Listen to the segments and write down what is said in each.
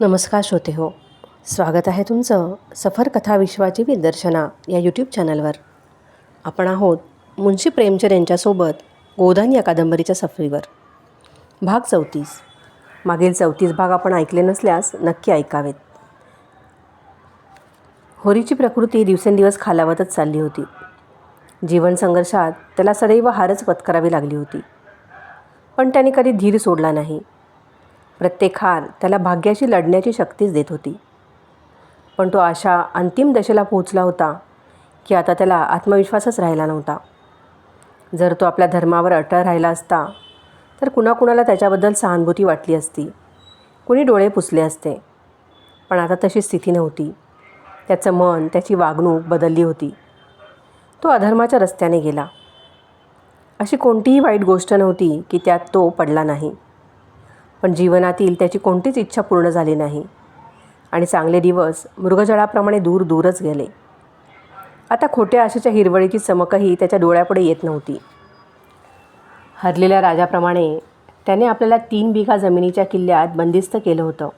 नमस्कार श्रोते हो. स्वागत आहे तुमचं सफर कथा विश्वाची विदर्शना या यूट्यूब चॅनलवर आपण आहोत मुंशी प्रेमचंद यांच्यासोबत गोदान या कादंबरीच्या सफरीवर. भाग चौतीस. मागील चौतीस भाग आपण ऐकले नसल्यास नक्की ऐकावेत. होरीची प्रकृती दिवसेंदिवस खालावतच चालली होती. जीवन संघर्षात त्याला सदैव हारच पत्करावी लागली होती. पण त्याने कधी धीर सोडला नाही. प्रत्येक हार त्याला भाग्याशी लढण्याची शक्तीच देत होती. पण तो अशा अंतिम दशेला पोहोचला होता की आता त्याला आत्मविश्वासच राहिला नव्हता. जर तो आपल्या धर्मावर अटळ राहिला असता तर कुणाकुणाला त्याच्याबद्दल सहानुभूती वाटली असती. कुणी डोळे पुसले असते. पण आता तशी स्थिती नव्हती. त्याचं मन त्याची वागणूक बदलली होती. तो अधर्माच्या रस्त्याने गेला. अशी कोणतीही वाईट गोष्ट नव्हती की त्यात तो पडला नाही. पण जीवनातील त्याची कोणतीच इच्छा पूर्ण झाली नाही. आणि चांगले दिवस मृगजळाप्रमाणे दूर दूरच गेले. आता खोट्या आशेच्या हिरवळीची चमकही त्याच्या डोळ्यापुढे येत नव्हती. हरलेल्या राजाप्रमाणे त्याने आपल्याला तीन बिघा जमिनीच्या किल्ल्यात बंदिस्त केलं होतं.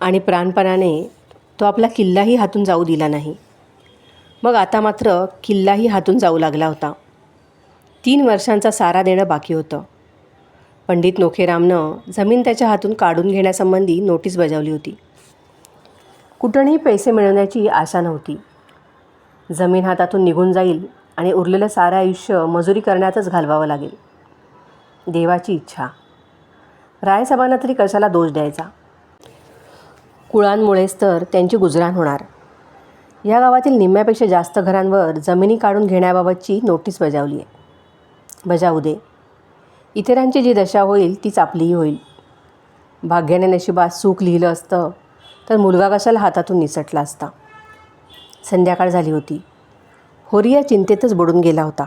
आणि प्राणपणाने तो आपला किल्लाही हातून जाऊ दिला नाही. मग आता मात्र किल्लाही हातून जाऊ लागला होता. तीन वर्षांचा सारा देणं बाकी होतं. पंडित नोखेरामनं जमीन त्याच्या हातून काढून घेण्यासंबंधी नोटीस बजावली होती. कुठूनही पैसे मिळवण्याची आशा नव्हती. जमीन हातातून निघून जाईल आणि उरलेलं सारं आयुष्य मजुरी करण्यातच घालवावं लागेल. देवाची इच्छा. रायसाहेबांना तरी कशाला दोष द्यायचा? कुळांमुळेच तर त्यांची गुजराण होणार. या गावातील निम्म्यापेक्षा जास्त घरांवर जमिनी काढून घेण्याबाबतची नोटीस बजावली आहे बजावू दे. इतरांची जी दशा होईल तीच आपलीही होईल. भाग्याने नशिबात सुख लिहिलं असतं तर मुलगा कशाला हातातून निसटला असता? संध्याकाळ झाली होती. होरी या चिंतेतच बुडून गेला होता.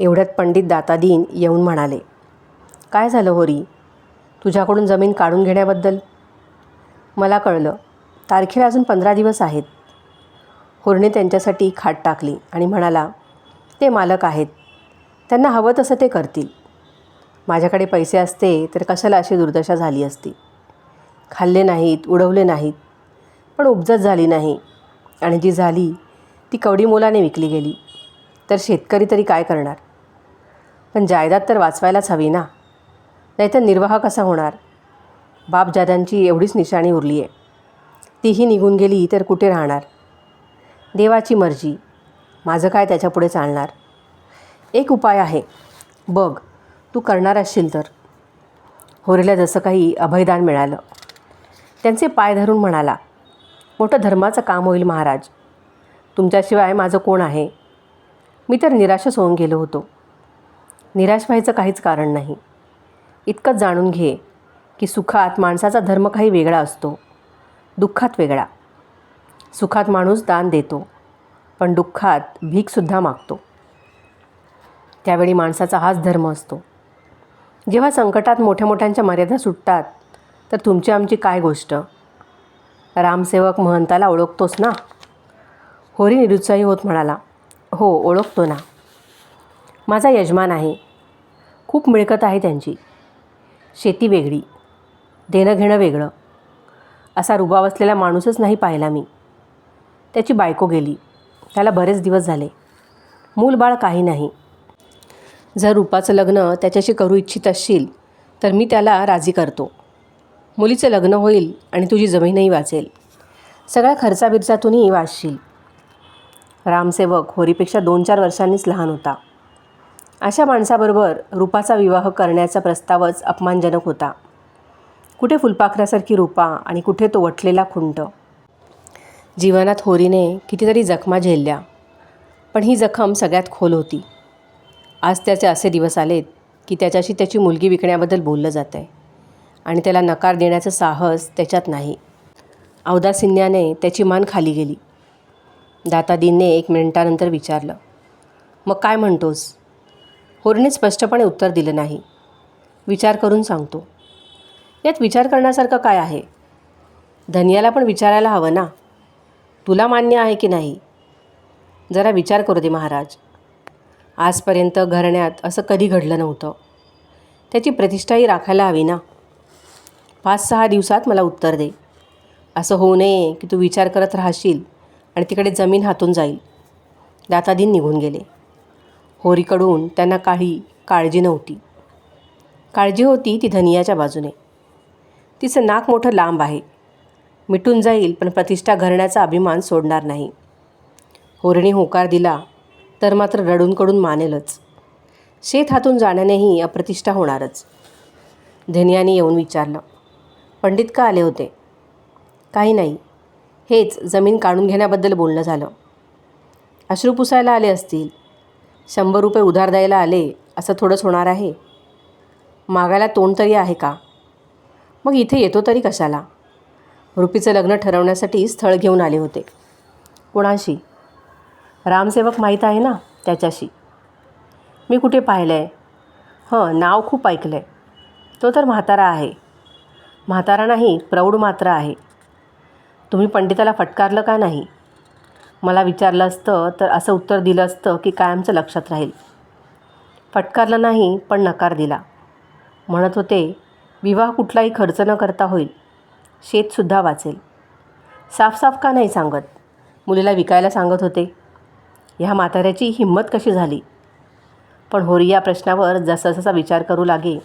एवढ्यात पंडित दातादीन येऊन म्हणाले काय झालं होरी? तुझ्याकडून जमीन काढून घेण्याबद्दल? मला कळलं. तारखेला अजून पंधरा दिवस आहेत. होरने त्यांच्यासाठी खाट टाकली आणि म्हणाला ते मालक आहेत. त्यांना हवं तसं ते करतील. माझ्याकडे पैसे असते तर कशाला अशी दुर्दशा झाली असती? खाल्ले नाहीत उडवले नाहीत पण उपजत झाली नाही. आणि जी झाली ती कवडी मोलाने विकली गेली. तर शेतकरी तरी काय करणार? पण जायदाद तर वाचवायलाच हवी ना. नाहीतर निर्वाह कसा होणार? बापजाद्यांची एवढीच निशाणी उरली आहे तीही निघून गेली तर कुठे राहणार? देवाची मर्जी. माझं काय त्याच्यापुढे चालणार? एक उपाय आहे. बघ. तू करणार असशील तर. होरीला जसं काही अभयदान मिळालं. त्यांचे पाय धरून म्हणाला मोठं धर्माचं काम होईल महाराज. तुमच्याशिवाय माझं कोण आहे? मी तर निराशच होऊन गेलो होतो. निराश व्हायचं काहीच कारण नाही. इतकंच जाणून घे की सुखात माणसाचा धर्म काही वेगळा असतो. दुःखात वेगळा. सुखात माणूस दान देतो पण दुःखात भीकसुद्धा मागतो. त्यावेळी माणसाचा हाच धर्म असतो. जेव्हा संकटात मोठ्या मोठ्यांच्या मर्यादा सुटतात तर तुमची आमची काय गोष्ट? रामसेवक महंताला ओळखतोस ना? होरी निरुत्साही होत म्हणाला हो ओळखतो ना. माझा यजमान आहे. खूप मिळकत आहे त्यांची. शेती वेगळी. देणं घेणं वेगळं. असा रुबाव असलेला माणूसच नाही पाहिला मी. त्याची बायको गेली. त्याला बरेच दिवस झाले. मूलबाळ काही नाही. जर रूपाचं लग्न त्याच्याशी करू इच्छित असशील तर मी त्याला राजी करतो. मुलीचं लग्न होईल आणि तुझी जमीनही वाचेल. सगळ्या खर्चाबिर्चातूनही वाचशील. रामसेवक होरीपेक्षा दोन चार वर्षांनीच लहान होता. अशा माणसाबरोबर रूपाचा विवाह करण्याचा प्रस्तावच अपमानजनक होता. कुठे फुलपाखरासारखी रूपा आणि कुठे तो वटलेला खुंट. जीवनात होरीने कितीतरी जखमा झेलल्या पण ही जखम सगळ्यात खोल होती. आज त्याचे असे दिवस आलेत की त्याच्याशी त्याची मुलगी विकण्याबद्दल बोललं जात आहे. आणि त्याला नकार देण्याचं साहस त्याच्यात नाही. अवदासिन्याने त्याची मान खाली गेली. दातादीनने एक मिनिटानंतर विचारलं मग काय म्हणतोस? होरीने स्पष्टपणे उत्तर दिलं नाही. विचार करून सांगतो यात विचार करण्यासारखं काय आहे? धनियाला पण विचारायला हवं ना? तुला मान्य आहे की नाही? जरा विचार करू दे महाराज. आजपर्यंत घरण्यात असं कधी घडलं नव्हतं. त्याची प्रतिष्ठाही राखायला हवी ना? पाच सहा दिवसात मला उत्तर दे. असं होऊ नये की तू विचार करत राहशील आणि तिकडे जमीन हातून जाईल. दातादीन निघून गेले. होरीकडून त्यांना काही काळजी नव्हती. काळजी होती ती धनियाच्या बाजूने. तिचं नाक मोठं लांब आहे. मिटून जाईल पण प्रतिष्ठा घरण्याचा अभिमान सोडणार नाही. होरणी होकार दिला तर मात्र रडूनकडून मानेलच. शेत हातून जाण्यानेही अप्रतिष्ठा होणारच. धनियाने येऊन विचारलं पंडित का आले होते? काही नाही. हेच जमीन काढून घेण्याबद्दल बोलणं झालं. अश्रू पुसायला आले असतील. शंभर रुपये उधार द्यायला आले असं थोडंच होणार आहे. मागायला तोंड तरी आहे का? मग इथे येतो तरी कशाला? रुपीचं लग्न ठरवण्यासाठी स्थळ घेऊन आले होते. कोणाशी? रामसेवक माहीत आहे ना त्याच्याशी? मी कुठे पाहिलं आहे हं नाव खूप ऐकलं आहे तो तर म्हातारा आहे. म्हातारा नाही प्रौढ मात्र आहे. तुम्ही पंडिताला फटकारलं का नाही? मला विचारलं असतं तर असं उत्तर दिलं असतं की कायमचं लक्षात राहील. फटकारलं नाही पण नकार दिला. म्हणत होते विवाह कुठलाही खर्च न करता होईल. शेतसुद्धा वाचेल. साफ साफ का नाही सांगत? मुलीला विकायला सांगत होते. ह्या म्हाताऱ्याची हिंमत कशी झाली? पण होरी या प्रश्नावर जसजसा विचार करू लागे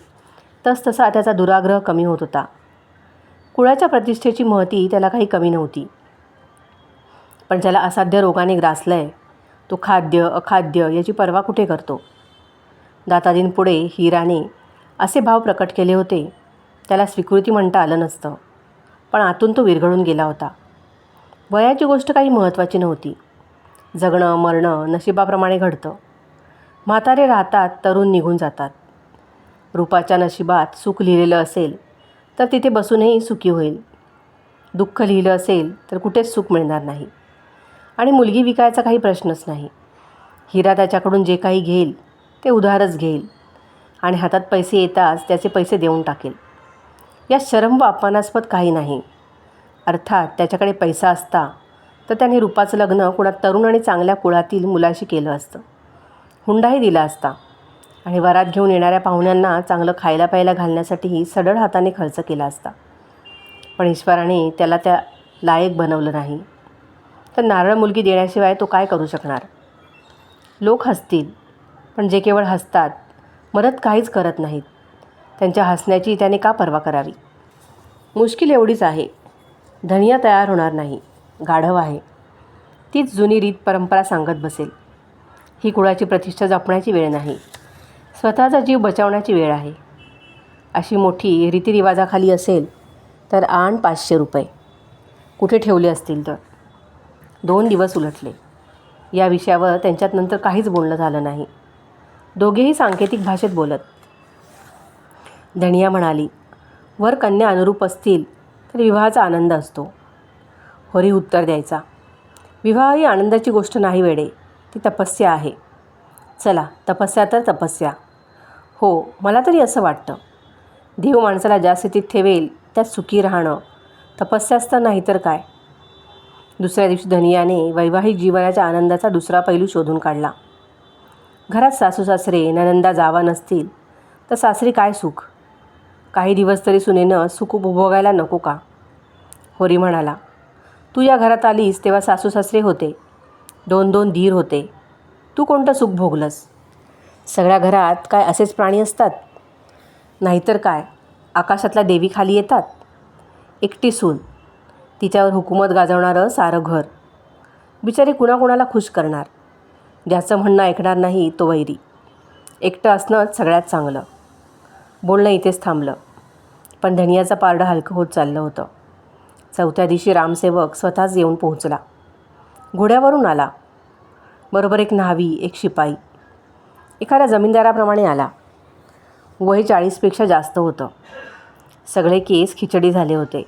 तसतसा त्याचा दुराग्रह कमी होत होता. कुळाच्या प्रतिष्ठेची महती त्याला काही कमी नव्हती. पण ज्याला असाध्य रोगाने ग्रासलं आहे तो खाद्य अखाद्य याची पर्वा कुठे करतो? दातादींपुढे हिराने असे भाव प्रकट केले होते त्याला स्वीकृती म्हणता आलं नसतं पण आतून तो विरघळून गेला होता. वयाची गोष्ट काही महत्त्वाची नव्हती. जगणं मरणं नशिबाप्रमाणे घडतं. म्हातारे राहतात तरुण निघून जातात. रूपाच्या नशिबात सुख लिहिलेलं असेल तर तिथे बसूनही सुखी होईल. दुःख लिहिलं असेल तर कुठेच सुख मिळणार नाही. आणि मुलगी विकायचा काही प्रश्नच नाही. हिरा त्याच्याकडून जे काही घेईल ते उधारच घेईल. आणि हातात पैसे येताच त्याचे पैसे देऊन टाकेल. या शरम व अपमानास्पद काही नाही. अर्थात त्याच्याकडे पैसा असता तर त्याने रूपाचं लग्न कुणा तरुण आणि चांगल्या कुळातील मुलाशी केलं असतं. हुंडाही दिला असता. आणि वरात घेऊन येणाऱ्या पाहुण्यांना चांगलं खायला प्यायला घालण्यासाठीही सडळ हाताने खर्च केला असता. पण ईश्वराने त्याला त्या लायक बनवलं नाही. तर नारळ मुलगी देण्याशिवाय तो काय करू शकणार? लोक हसतील पण जे केवळ हसतात मदत काहीच करत नाहीत. त्यांच्या हसण्याची त्याने का पर्वा करावी? मुश्किल एवढीच आहे. धनिया तयार होणार नाही. गाढव आहे. तीच जुनी रीत परंपरा सांगत बसेल. ही कुळाची प्रतिष्ठा जपण्याची वेळ नाही. स्वतःचा जीव बचावण्याची वेळ आहे. अशी मोठी रीतिरिवाजाखाली असेल तर आण पाचशे रुपये. कुठे ठेवले असतील तर? दोन दिवस उलटले. या विषयावर त्यांच्यात नंतर काहीच बोलणं झालं नाही. दोघेही सांकेतिक भाषेत बोलत. धनिया म्हणाली वर कन्या अनुरूप असतील तर विवाहाचा आनंद असतो. होरी उत्तर द्यायचा. विवाह ही आनंदाची गोष्ट नाही वेडे ती तपस्या आहे. चला तपस्या तर तपस्या. हो मला तरी असं वाटतं. देव माणसाला ज्या स्थितीत ठेवेल त्यात सुखी राहणं. तपस्याच तर नाही तर काय? दुसऱ्या दिवशी धनियाने वैवाहिक जीवनाच्या आनंदाचा दुसरा पैलू शोधून काढला. घरात सासू सासरे ननंदा जावा नसतील तर सासरी काय सुख? काही दिवस तरी सुनेनं सुख उपभोगायला नको का? होरी म्हणाला. तू या घरात आलीस तेव्हा सासू सासरे होते. दोन दोन धीर होते. तू कोणतं सुख भोगलंस? सगळ्या घरात काय असेच प्राणी असतात? नाहीतर काय? आकाशातल्या देवी खाली येतात? एकटी सून. तिच्यावर हुकूमत गाजवणारं सारं घर. बिचारी कुणाकुणाला खुश करणार? ज्याचं म्हणणं ऐकणार नाही तो वैरी. एकटं असणंच सगळ्यात चांगलं. बोलणं इथेच थांबलं. पण धनियाचं पारडं हलकं होत चाललं होतं. चौथ्या दिवशी रामसेवक स्वतःच येऊन पोहोचला. घोड्यावरून आला. बरोबर एक न्हावी एक शिपाई. एखाद्या जमीनदाराप्रमाणे आला. वय चाळीसपेक्षा जास्त होतं. सगळे केस खिचडी झाले होते.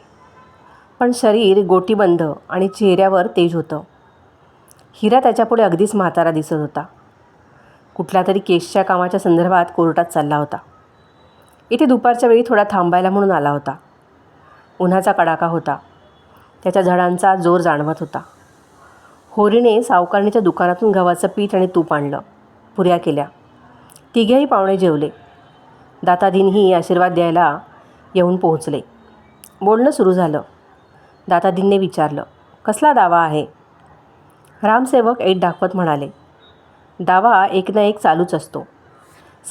पण शरीर गोटीबंद आणि चेहऱ्यावर तेज होतं. हिरा त्याच्यापुढे अगदीच म्हातारा दिसत होता. कुठल्या तरी केसच्या कामाच्या संदर्भात कोर्टात चालला होता. इथे दुपारच्या वेळी थोडा थांबायला म्हणून आला होता. उन्हाचा कडाका होता. त्याच्या झाडांचा जोर जाणवत होता. होरीने सावकारणीच्या दुकानातून गव्हाचं पीठ आणि तूप आणलं. पुऱ्या केल्या. तिघेही पाहुणे जेवले. दातादीनही आशीर्वाद द्यायला येऊन पोहोचले. बोलणं सुरू झालं. दातादींनी विचारलं कसला दावा आहे? रामसेवक ऐट दाखवत म्हणाले दावा एक ना एक चालूच असतो.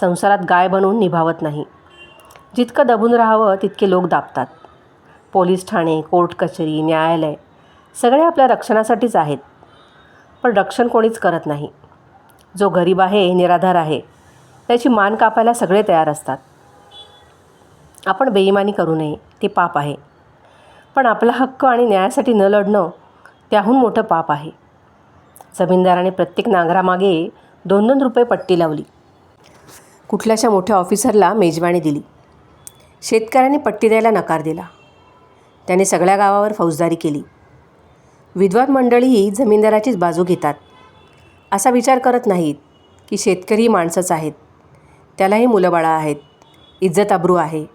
संसारात गाय बनवून निभावत नाही. जितकं दबून राहावं तितके लोक दाबतात. पोलीस ठाणे कोर्ट कचेरी न्यायालय सगळे आपल्या रक्षणासाठीच आहेत. पण रक्षण कोणीच करत नाही. जो गरीब आहे निराधार आहे त्याची मान कापायला सगळे तयार असतात. आपण बेईमानी करू नये ते पाप आहे. पण आपला हक्क आणि न्यायासाठी न लढणं त्याहून मोठं पाप आहे. जमीनदाराने प्रत्येक नांगरामागे दोन दोन रुपये पट्टी लावली. कुठल्याशा मोठ्या ऑफिसरला मेजवानी दिली. शेतकऱ्यांनी पट्टी द्यायला नकार दिला. त्याने सगळ्या गावावर फौजदारी केली. विद्वान मंडळीही जमीनदाराचीच बाजू घेतात. असा विचार करत नाहीत की शेतकरी माणसंच आहेत. त्यालाही मुलंबाळा आहेत. इज्जत अब्रू आहे.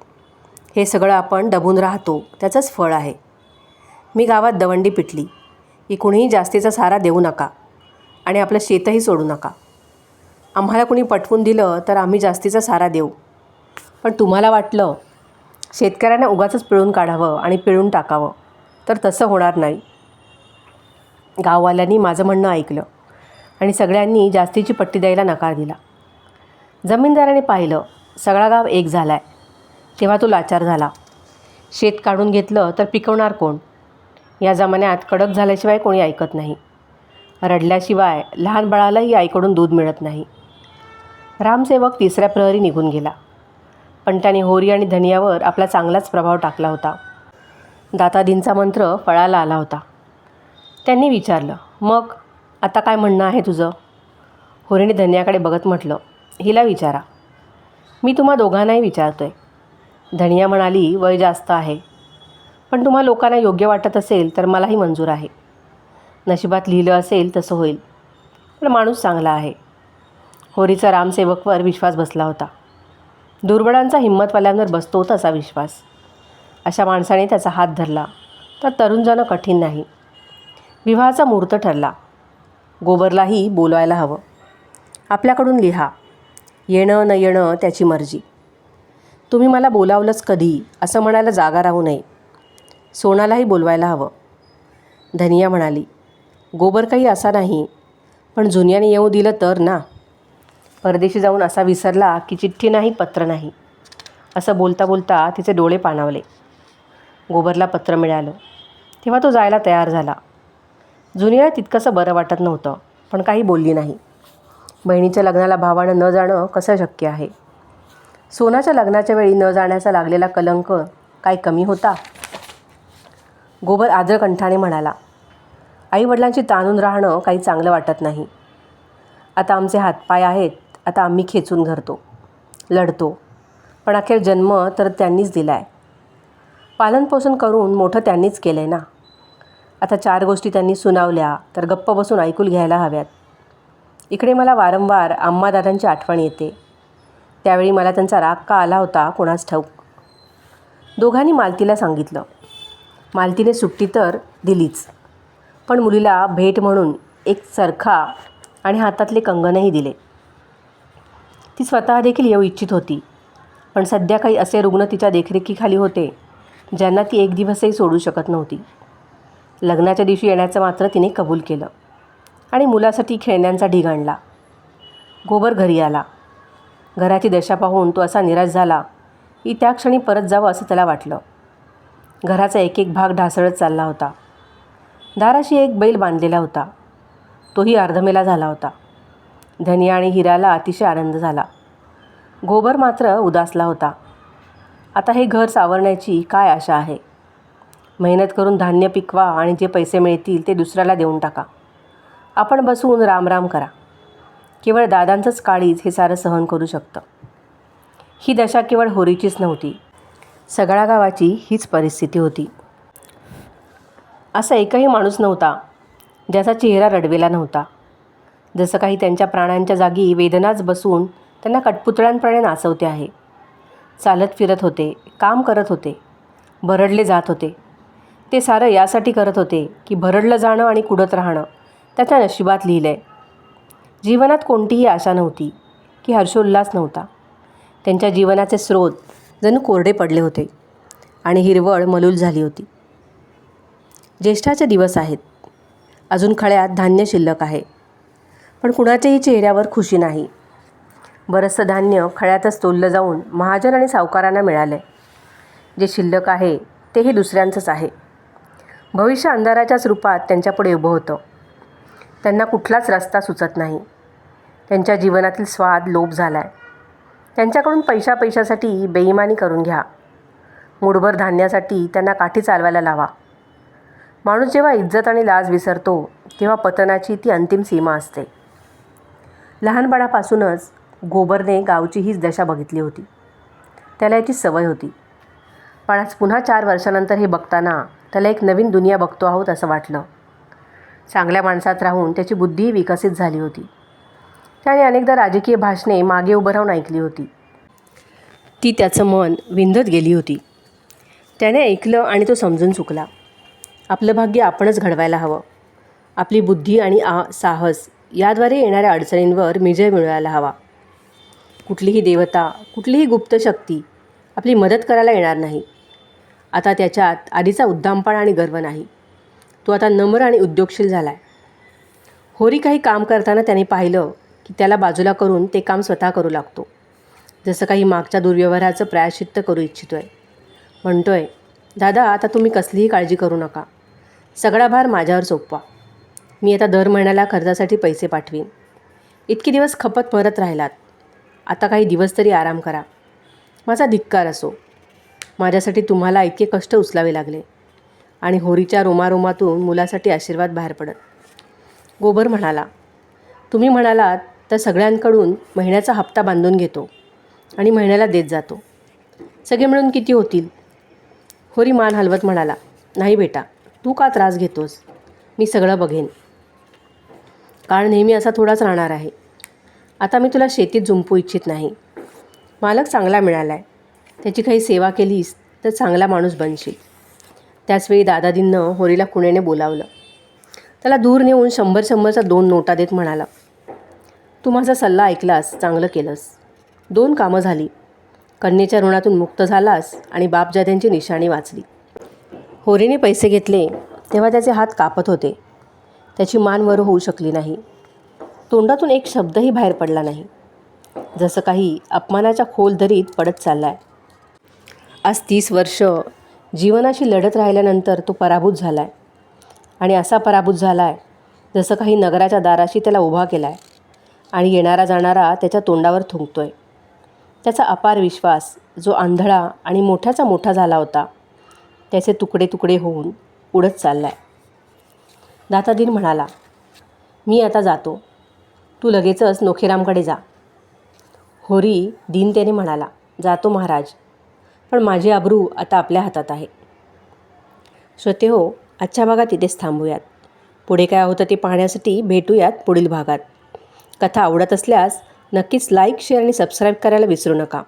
हे सगळं आपण दबून राहतो त्याचंच फळ आहे. मी गावात दवंडी पिटली. की कुणीही जास्तीचा सारा देऊ नका आणि आपलं शेतही सोडू नका. आम्हाला कुणी पटवून दिलं तर आम्ही जास्तीचा सारा देऊ. पण तुम्हाला वाटलं शेतकऱ्यांना उगाचंच पिळून काढावं आणि पिळून टाकावं. तर तसं होणार नाही. गाववाल्यांनी माझं म्हणणं ऐकलं आणि सगळ्यांनी जास्तीची पट्टी द्यायला नकार दिला. जमीनदाराने पाहिलं सगळा गाव एक झाला आहे तेव्हा तो लाचार झाला. शेत काढून घेतलं तर पिकवणार कोण? या जमान्यात कडक झाल्याशिवाय कोणी ऐकत नाही. रडल्याशिवाय लहान बाळालाही आईकडून दूध मिळत नाही. रामसेवक तिसऱ्या प्रहरी निघून गेला. पण त्याने होरी आणि धनियावर आपला चांगलाच प्रभाव टाकला होता. दातादींचा मंत्र फळाला आला होता. त्यांनी विचारलं मग आता काय म्हणणं आहे तुझं? होरीने धनियाकडे बघत म्हटलं हिला विचारा. मी तुम्हा दोघांनाही विचारतो आहे धनिया म्हणाली वय जास्त आहे. पण तुम्हा लोकांना योग्य वाटत असेल तर मलाही मंजूर आहे. नशिबात लिहिलं असेल तसं होईल. पण माणूस चांगला आहे. होरीचा रामसेवकवर विश्वास बसला होता. दुर्बळांचा हिंमतवाल्यांवर बसतो असा विश्वास. अशा माणसाने त्याचा हात धरला. तर तरुण जाणं कठीण नाही. विवाहाचा मुहूर्त ठरला. गोबरलाही बोलवायला हवं. आपल्याकडून लिहा. येणं न येणं त्याची मर्जी. तुम्ही मला बोलावलंच कधी असं म्हणायला जागा राहू नये. सोनालाही बोलवायला हवं. धनिया म्हणाली गोबर काही असा नाही पण जुन्याने येऊ दिलं तर ना. परदेशी जाऊन असा विसरला की चिठ्ठी नाही पत्र नाही. असं बोलता बोलता तिचे डोळे पाणावले. गोबरला पत्र मिळालं. तेव्हा तो जायला तयार झाला. जुनीला तितकंसं बरं वाटत नव्हतं पण काही बोलली नाही. बहिणीच्या लग्नाला भावानं न जाणं कसं शक्य आहे? सोनाच्या लग्नाच्या वेळी न जाण्याचा लागलेला कलंक काय कमी होता? गोबर आद्रकंठाने म्हणाला आईवडिलांची ताणून राहणं काही चांगलं वाटत नाही. आता आमचे हातपाय आहेत आता आम्ही खेचून घरतो लढतो. पण अखेर जन्म तर त्यांनीच दिला आहे पालनपोषण करून मोठं त्यांनीच केलं आहे ना. आता चार गोष्टी त्यांनी सुनावल्या तर गप्प बसून ऐकून घ्यायला हव्यात. इकडे मला वारंवार आम्मादादांची आठवण येते. त्यावेळी मला त्यांचा राग का आला होता कोणास ठाऊक. दोघांनी मालतीला सांगितलं. मालतीने सुट्टी तर दिलीच पण मुलीला भेट म्हणून एक चरखा आणि हातातले कंगनही दिले. ती स्वतः देखील येऊ इच्छित होती. पण सध्या काही असे रुग्ण तिच्या देखरेखीखाली होते ज्यांना ती एक दिवसही सोडू शकत नव्हती. लग्नाच्या दिवशी येण्याचं मात्र तिने कबूल केलं आणि मुलासाठी खेळण्यांचा ढीग आणला. गोबर घरी आला. घराची दशा पाहून तो असा निराश झाला की त्या क्षणी परत जावं असं त्याला वाटलं. घराचा एक एक भाग ढासळत चालला होता. दाराशी एक बैल बांधलेला होता. तोही अर्धमेला झाला होता. धनिया आणि हिराला अतिशय आनंद झाला. गोबर मात्र उदासला होता. आता हे घर सावरण्याची काय आशा आहे? मेहनत करून धान्य पिकवा आणि जे पैसे मिळतील ते दुसऱ्याला देऊन टाका. आपण बसून रामराम करा. केवळ दादांचंच काळीज हे सारं सहन करू शकतं. ही दशा केवळ होरीचीच नव्हती. सगळ्या गावाची हीच परिस्थिती होती. असा एकही माणूस नव्हता ज्याचा चेहरा रडवेला नव्हता. जसं काही त्यांच्या प्राणांच्या जागी वेदनाच बसून त्यांना कटपुतळ्यांप्रमाणे नाचवते आहे. चालत फिरत होते काम करत होते भरडले जात होते. ते सारं यासाठी करत होते की भरडलं जाणं आणि कुडत राहणं त्याच्या नशिबात लिहिलं आहे जीवनात कोणतीही आशा नव्हती की हर्षोल्लास नव्हता. त्यांच्या जीवनाचे स्रोत जणू कोरडे पडले होते आणि हिरवळ मलूल झाली होती. ज्येष्ठाचे दिवस आहेत. अजून खळ्यात धान्य शिल्लक आहे. पण कुणाच्याही चेहऱ्यावर खुशी नाही. बरंचसं धान्य खळ्यातच तोललं जाऊन महाजन आणि सावकारांना मिळाले जे शिल्लक आहे तेही दुसऱ्यांचंच आहे. भविष्य अंधाराच्याच रूपात त्यांच्यापुढे उभं होतं. त्यांना कुठलाच रस्ता सुचत नाही. त्यांच्या जीवनातील स्वाद लोप झाला आहे त्यांच्याकडून पैशा पैशासाठी बेईमानी करून घ्या. मुठभर धान्यासाठी त्यांना काठी चालवायला लावा. माणूस जेव्हा इज्जत आणि लाज विसरतो तेव्हा पतनाची ती अंतिम सीमा असते. लहानपणापासूनच गोबरने गावची हीच दशा बघितली होती. त्याला याची सवय होती. पण आज पुन्हा चार वर्षानंतर हे बघताना त्याला एक नवीन दुनिया बघतो आहोत असं वाटलं. चांगल्या माणसात राहून त्याची बुद्धीही विकसित झाली होती. त्याने अनेकदा राजकीय भाषणे मागे उभं राहून ऐकली होती. ती त्याचं मन विंधत गेली होती. त्याने ऐकलं आणि तो समजून चुकला. आपलं भाग्य आपणच घडवायला हवं. आपली बुद्धी आणि आ साहस याद्वारे येणाऱ्या अडचणींवर विजय मिळवायला हवा. कुठलीही देवता कुठलीही गुप्त शक्ती आपली मदत करायला येणार नाही. आता त्याच्यात आधीचा उद्दामपणा आणि गर्व नाही. तो आता नम्र आणि उद्योगशील झाला आहे होरी काही काम करताना त्याने पाहिलं की त्याला बाजूला करून ते काम स्वतः करू लागतो. जसं काही मागच्या दुर्व्यवहाराचं प्रायश्चित्त करू इच्छितो आहे म्हणतो आहे दादा आता तुम्ही कसलीही काळजी करू नका. सगळा भार माझ्यावर सोपवा. मी आता दर महिन्याला कर्जासाठी पैसे पाठवीन. इतके दिवस खपत मरत राहिलात. आता काही दिवस तरी आराम करा. माझा धिक्कार असो. माझ्यासाठी तुम्हाला इतके कष्ट उचलावे लागले. आणि होरीच्या रोमारोमातून मुलासाठी आशीर्वाद बाहेर पडत. गोबर म्हणाला तुम्ही म्हणालात तर सगळ्यांकडून महिन्याचा हप्ता बांधून घेतो आणि महिन्याला देत जातो. सगळे मिळून किती होतील? होरी मान हलवत म्हणाला नाही बेटा तू का त्रास घेतोस? मी सगळं बघेन. काळ नेहमी असा थोडाच राहणार आहे. आता मी तुला शेतीत जुंपू इच्छित नाही. मालक चांगला मिळाला आहे त्याची काही सेवा केलीस तर चांगला माणूस बनशील. त्याचवेळी दादाजींनं होरीला कुणेने बोलावलं. त्याला दूर नेऊन शंभर शंभरचा दोन नोटा देत म्हणाला तू माझा सल्ला ऐकलास चांगलं केलंस. दोन कामं झाली. कन्येच्या ऋणातून मुक्त झालास आणि बापजाद्यांची निशाणी वाचली. होरीने पैसे घेतले तेव्हा त्याचे हात कापत होते. त्याची मान वर होऊ शकली नाही. तोंडातून एक शब्दही बाहेर पडला नाही. जसं काही अपमानाच्या खोल दरीत पडत चालला आहे आज तीस वर्ष जीवनाशी लढत राहिल्यानंतर तो पराभूत झाला आहे आणि असा पराभूत झाला आहे जसं काही नगराच्या दाराशी त्याला उभा केला आहे आणि येणारा जाणारा त्याच्या तोंडावर थुंकतो आहे त्याचा अपार विश्वास जो आंधळा आणि मोठ्याचा मोठा झाला होता त्याचे तुकडे तुकडे होऊन उडत चालला आहे दातादीन म्हणाला मी आता जातो. तू लगेचच नोखेरामकडे जा. होरी दीनतेने म्हणाला जातो महाराज पण माझी आबरू आता आपल्या हातात आहे. श्रोते हो आजच्या भागात इथेच थांबूयात. पुढे काय होतं ते पाहण्यासाठी भेटूयात पुढील भागात. कथा आवडत असल्यास नक्कीच लाईक शेअर आणि सबस्क्राईब करायला विसरू नका.